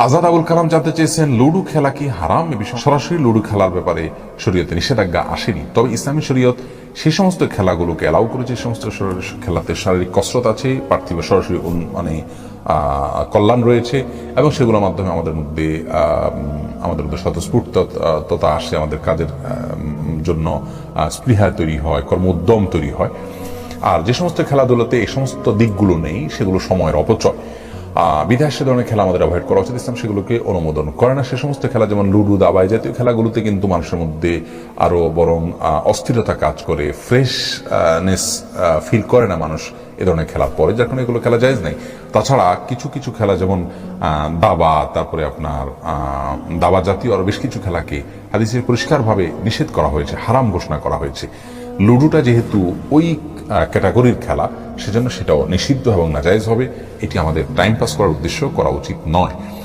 আজাদ আবুল কালাম জানতে চেয়েছেন, লুডু খেলা কি হারাম? সরাসরি লুডু খেলার ব্যাপারে শরীয়তে নিষেধাজ্ঞা আসেনি। তবে ইসলামী শরীয়ত সেই সমস্ত খেলাগুলোকে এলাও করে যে সমস্ত খেলাতে শারীরিক কসরত আছে, পার্থিব সরাসরি মানে কল্যাণ রয়েছে এবং সেগুলোর মাধ্যমে আমাদের মধ্যে আমাদের মধ্যে স্বতঃস্ফূর্ততা আসে, আমাদের কাজের জন্য স্পৃহা তৈরি হয় কর্মোদ্যম তৈরি হয়। আর যে সমস্ত খেলাধুলাতে এই সমস্ত দিকগুলো নেই, সেগুলো সময়ের অপচয়। সে ধরনের খেলা আমাদের অ্যাভয়েড করা উচিত, ইসলাম সেগুলোকে অনুমোদন করে না। সে সমস্ত খেলা যেমন লুডু দাবাই জাতীয় খেলাগুলোতে কিন্তু মানুষের মধ্যে আরও বরং অস্থিরতা কাজ করে ফ্রেশনেস ফিল করে না মানুষ এ ধরনের খেলার পরে, যার কারণে এগুলো খেলা যায় নাই। তাছাড়া কিছু কিছু খেলা যেমন দাবা, তারপরে আপনার দাবা জাতীয় আরও বেশ কিছু খেলাকে হাদিসে পরিষ্কারভাবে নিষেধ করা হয়েছে, হারাম ঘোষণা করা হয়েছে। লুডুটা যেহেতু ওই ক্যাটাগরির খেলা সেজন্য সেটাও নিষিদ্ধ এবং নাজায়জ হবে। এটি আমাদের টাইম পাস করার উদ্দেশ্য, করা উচিত নয়।